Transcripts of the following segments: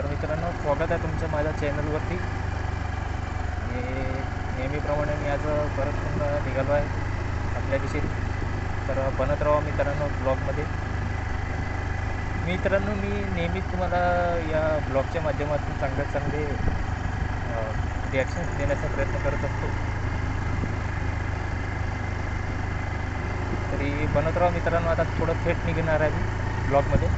तर मित्रांनो स्वागत आहे तुमचं माझ्या चॅनलवरती आणि नेहमीप्रमाणे मी आज परत पुन्हा निघालो आहे आपल्या दिशेत तर बनत राहा मित्रांनो ब्लॉगमध्ये. मित्रांनो मी नेहमीच तुम्हाला या ब्लॉगच्या माध्यमातून चांगले चांगले रिॲक्शन्स देण्याचा प्रयत्न करत असतो. तरी बनत राहा मित्रांनो आता थोडं थेट निघणार आहे मी ब्लॉगमध्ये.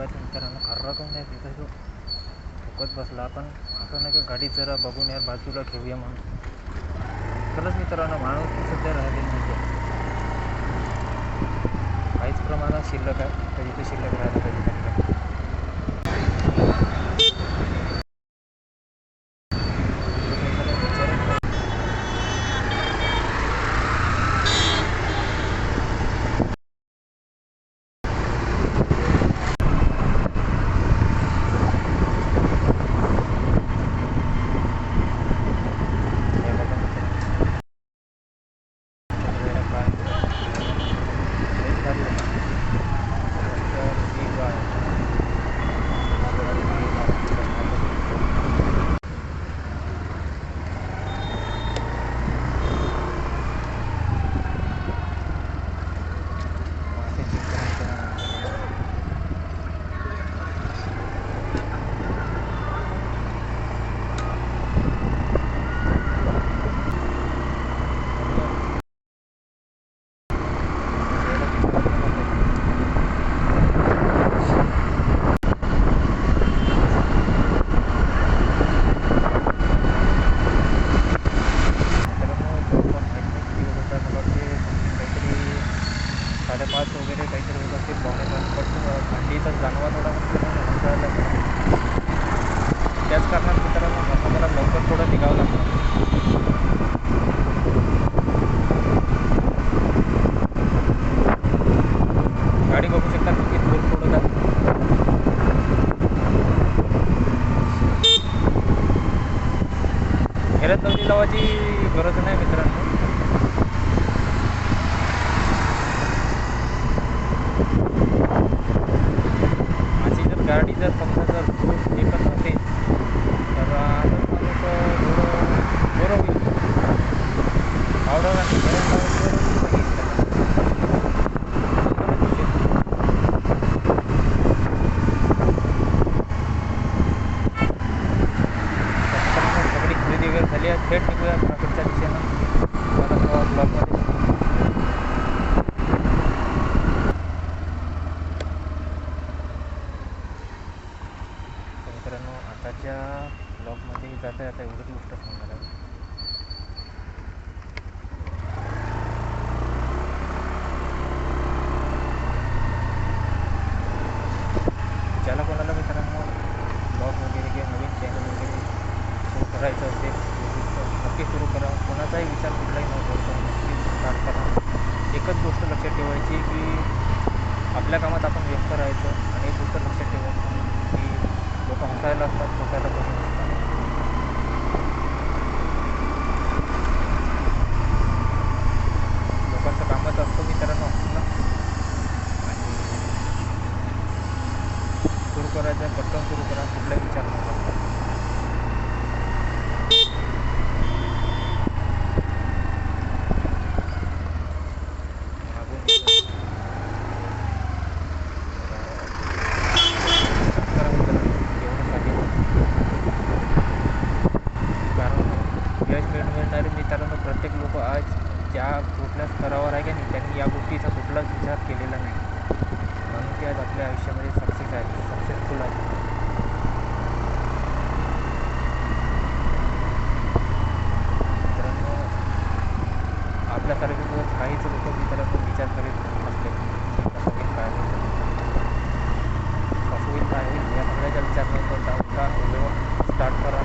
यार कसे लोक खर्रा नाही तिथं तो फुकत बसला आपण. असं नाही का गाडी जरा बघून यार बाजूला घेऊया म्हणून. खरंच मित्रांनो माणूस ती सध्या राहिलेली नाही काहीच प्रमाणात शिल्लक आहे कधी ते शिल्लक राहायला पाहिजे त्याच कारणात मित्रांनो आता लवकर थोडं निघावं लागतं. गाडी बघू शकता किती दूर थोडं का घरात नवरी लावायची गरज नाही मित्रांनो. माझी जर गाडी जर समजा जर दूर एकच थेट निघूया ट्रॅफिकच्या दिशेनं मला ब्लॉकमध्ये मित्रांनो आताच्या ब्लॉकमध्ये जाता जाता एवढीच गोष्ट सांगणार आहे. आपल्या कामात आपण व्यस्त राहायचं आणि एक गोष्ट लक्षात ठेवायचं की लोक हसायला असतात हसायला कोणी लोकांचं कामच असतं मित्रांनो ना. आणि सुरू करायचं पटकन सुरू करा कुठलाही विचार न आज ज्या कुठल्या स्तरावर आहे की नाही त्यांनी या गोष्टीचा कुठलाच विचार केलेला नाही. म्हणून ते आज आपल्या आयुष्यामध्ये सक्सेस आहे सक्सेसफुल आहे. मित्रांनो आपल्यासारखे जर काहीच लोक मित्रांनो विचार करीत नसते. कसं होईल काय होईल कसं होईल काय होईल या सगळ्याचा विचार न करता स्टार्ट करा